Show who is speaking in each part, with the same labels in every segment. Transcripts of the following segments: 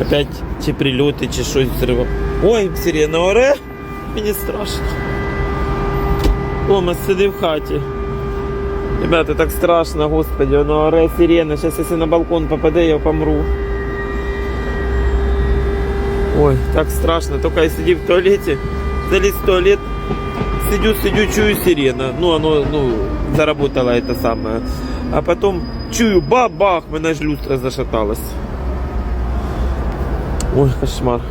Speaker 1: Опять чи прильоти, чи щось зрива. Ой, сирена оре. Мені страшно. О, ми сидимо в хаті. Ребята, так страшно, господи, воно оре сирена. Сейчас, если на балкон попаде, я помру. Ой, так страшно. Только я сидів в туалете, залез в туалет, сидю, сидю, чую сирена. Ну, оно, ну, заработало это самое. А потом чую, бах-бах, мене ж люстра зашаталась. Ой, кошмар.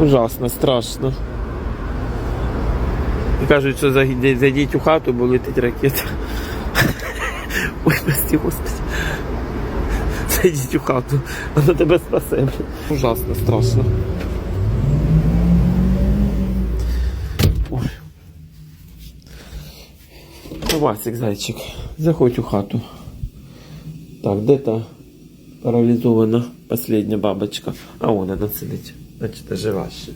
Speaker 1: Ужасно, страшно. Кажуть, що зайдіть, у хату, бо летить ракета. Ой, прости, господи. Зайдіть у хату, вона тебе спасе. Ужасно, страшно. Ой. Васик, зайчик, заходь у хату. Так, де та паралізована последня бабочка? А вон вона сидить. Значить, жива ще.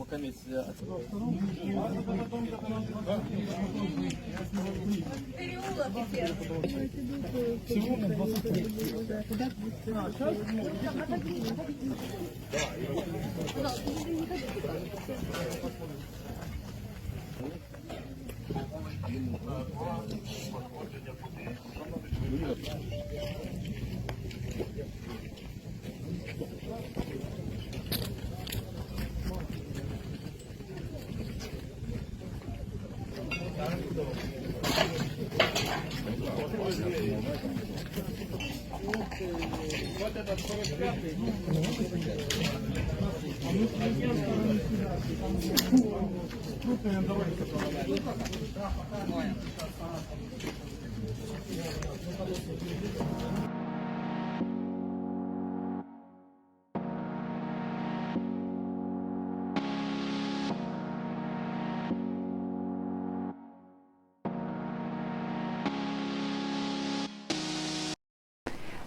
Speaker 1: пока месяца. Переулок Поэтому пока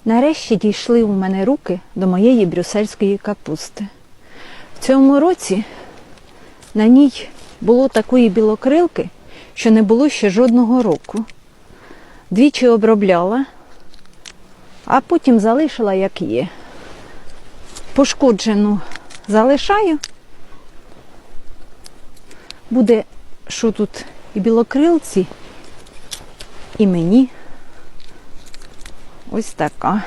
Speaker 2: Нарешті дійшли у мене руки до моєї брюссельської капусти. В цьому році на ній було такої білокрилки, що не було ще жодного року. Двічі обробляла, а потім залишила як є. Пошкоджену залишаю. Буде, що тут і білокрилці, і мені. Ось така.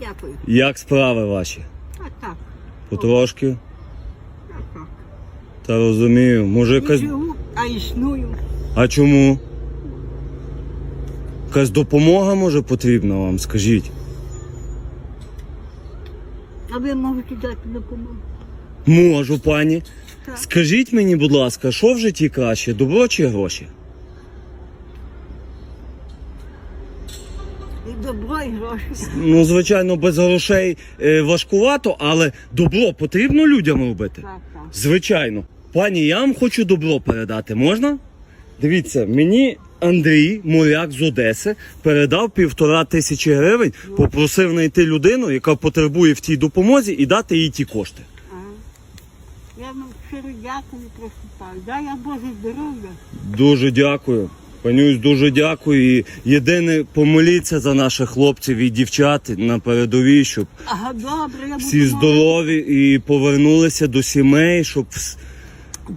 Speaker 3: Дякую.
Speaker 4: Як справи ваші?
Speaker 3: А так,
Speaker 4: Потрошки?
Speaker 3: а так.
Speaker 4: Та розумію. Може
Speaker 3: Не
Speaker 4: якась.
Speaker 3: живу, а існую.
Speaker 4: А чому? Якась допомога може потрібна вам, скажіть.
Speaker 3: А ви можете дати допомогу?
Speaker 4: Можу, пані.
Speaker 3: Так.
Speaker 4: Скажіть мені, будь ласка, що в житті краще, добро чи гроші?
Speaker 3: Добро.
Speaker 4: Ну, звичайно, без грошей е, важкувато, але добро потрібно людям робити.
Speaker 3: Так, так.
Speaker 4: Звичайно. Пані, я вам хочу добро передати, можна? Дивіться, мені Андрій, моряк з Одеси, передав півтора тисячі гривень, попросив знайти людину, яка потребує в тій допомозі, і дати їй ті кошти.
Speaker 3: Я вам щиро дякую просто так. Дай я Боже здоров'я.
Speaker 4: Дуже дякую. Панюсь, дуже дякую. І єдине, помоліться за наших хлопців і дівчат на передовій, щоб
Speaker 3: Ага, добре, я буду.
Speaker 4: всі здорові і повернулися до сімей, щоб вс-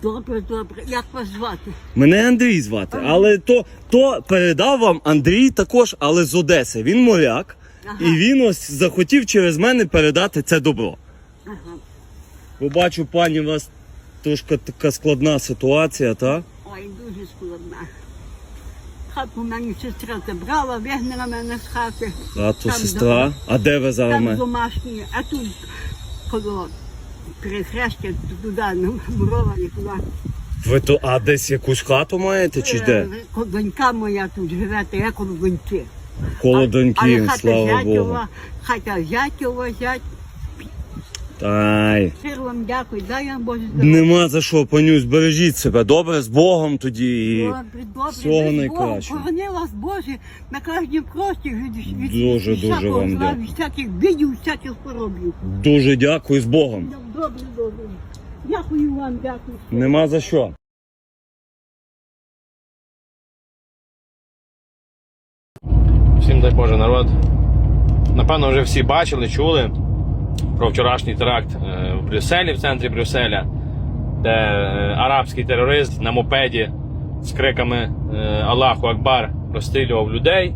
Speaker 3: Добре, добре. Як вас звати?
Speaker 4: Мене Андрій звати, але то, то передав вам Андрій також, але з Одеси. Він моряк,
Speaker 3: Ага.
Speaker 4: і він ось захотів через мене передати це добро.
Speaker 3: Ага.
Speaker 4: Бо бачу, пані, у вас трошки така складна ситуація, так?
Speaker 3: Ой, дуже складна. Хату мені сестра забрала, вигнала мене з хати.
Speaker 4: А то
Speaker 3: Там
Speaker 4: сестра. А де ви зараз?
Speaker 3: Там домашні, а тут коло перехрестя туди, ну, мурова і туди.
Speaker 4: Ви то, а десь якусь хату маєте чи де?
Speaker 3: Е, Донька моя тут живе, то я коло доньки.
Speaker 4: Коло доньки, слава Богу.
Speaker 3: хата зятєва, зять.
Speaker 4: Тай.
Speaker 3: Щиро вам дякую, дай вам Боже здоров'я.
Speaker 4: Нема за що, панюсь, бережіть себе. Добре, з Богом тоді. І...
Speaker 3: Добре, добре,
Speaker 4: всього
Speaker 3: дай
Speaker 4: найкращого.
Speaker 3: Бог, вас, Боже, на кожнім кроці від, від,
Speaker 4: Дуже,
Speaker 3: від
Speaker 4: дуже
Speaker 3: всякого
Speaker 4: вам
Speaker 3: зла,
Speaker 4: дякую.
Speaker 3: від всяких бідів, всяких хворобів.
Speaker 4: Дуже дякую з Богом.
Speaker 3: Добре, добре. Дякую вам, дякую.
Speaker 4: Нема за що.
Speaker 5: Всім дай Боже народ. Напевно, вже всі бачили, чули про вчорашній теракт е, в Брюсселі, в центрі Брюсселя, де е, арабський терорист на мопеді з криками е, Аллаху Акбар розстрілював людей.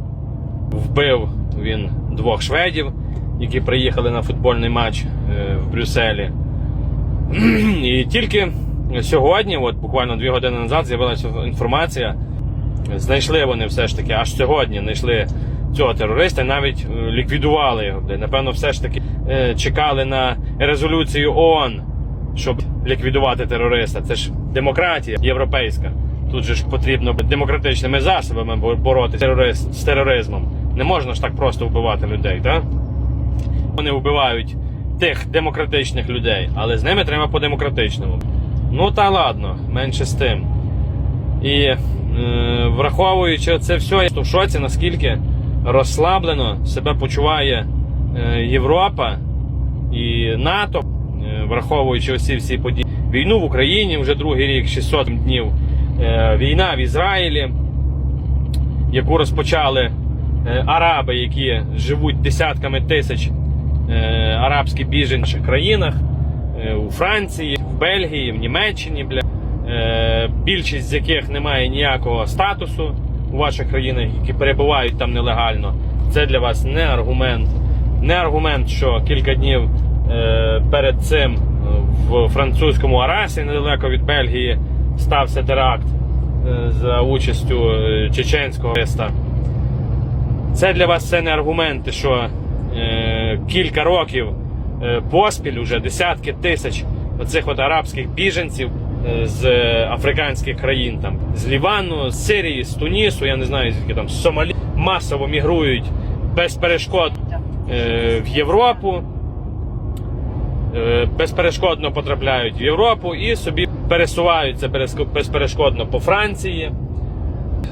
Speaker 5: Вбив він двох шведів, які приїхали на футбольний матч в Брюсселі. І тільки сьогодні, от буквально дві години назад, з'явилася інформація. Знайшли вони все ж таки, аж сьогодні знайшли цього терориста, навіть е, ліквідували його. Напевно, все ж таки е, чекали на резолюцію ООН, щоб ліквідувати терориста. Це ж демократія європейська. Тут же ж потрібно демократичними засобами боротися з тероризмом. Не можна ж так просто вбивати людей, так? Вони вбивають тих демократичних людей, але з ними треба по-демократичному. Ну та ладно, менше з тим. І е, враховуючи це все, я в шоці, наскільки розслаблено себе почуває е, Європа і НАТО, е, враховуючи усі всі події. Війну в Україні вже другий рік, 600 днів. Е, війна в Ізраїлі, яку розпочали араби, які живуть десятками тисяч арабських біженців в наших країнах, у Франції, в Бельгії, в Німеччині, бля. Більшість з яких не має ніякого статусу у ваших країнах, які перебувають там нелегально. Це для вас не аргумент. Не аргумент, що кілька днів е, перед цим е, в французькому Арасі, недалеко від Бельгії, стався теракт е, за участю е, чеченського терориста. Це для вас все не аргументи, що е, кілька років е, поспіль уже десятки тисяч оцих от арабських біженців з е, африканських країн, там, з Лівану, з Сирії, з Тунісу, я не знаю, звідки там, з Сомалі, масово мігрують без перешкод е, в Європу. е, Безперешкодно потрапляють в Європу і собі пересуваються безперешкодно по Франції,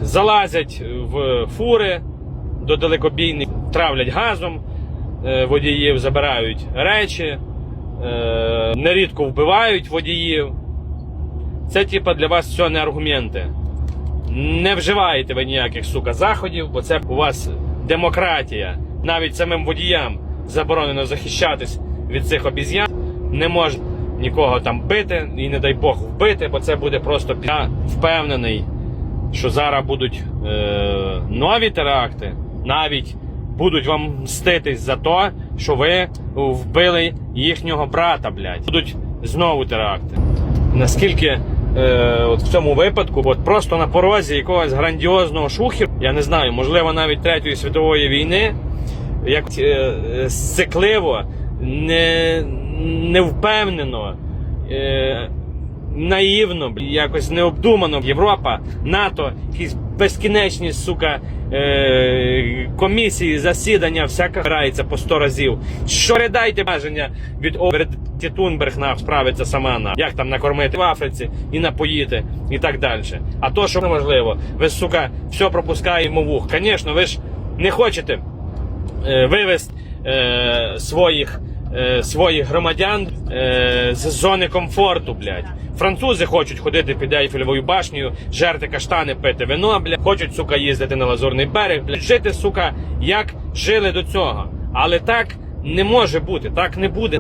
Speaker 5: залазять в фури до далекобійних, травлять газом е, водіїв, забирають речі, е, нерідко вбивають водіїв. Це, типа, для вас все не аргументи. Не вживаєте ви ніяких сука заходів, бо це у вас демократія. Навіть самим водіям заборонено захищатись від цих обіз'ян. Не можна нікого там бити і не дай Бог вбити, бо це буде просто Я впевнений, що зараз будуть е, нові теракти, навіть будуть вам мститись за те, що ви вбили їхнього брата, блядь. Будуть знову теракти. Наскільки е, от в цьому випадку, от просто на порозі якогось грандіозного шухеру, я не знаю, можливо, навіть Третьої світової війни, як е, е, сцикливо, не, невпевнено, е, наївно, якось необдумано Європа, НАТО, якісь безкінечні, сука, е- комісії, засідання, всяка грається по 100 разів. Що передайте бажання від Оверті Тунберг на справиться сама на як там накормити в Африці і напоїти, і так далі. А то, що неможливо, ви, сука, все пропускаємо в ух. Звісно, ви ж не хочете е, вивести е, своїх, е, своїх громадян е, з зони комфорту, блядь. Французи хочуть ходити під Ейфелевою башнею, жерти каштани, пити вино, блядь. Хочуть, сука, їздити на Лазурний берег, блядь. Жити, сука, як жили до цього. Але так не може бути, так не буде.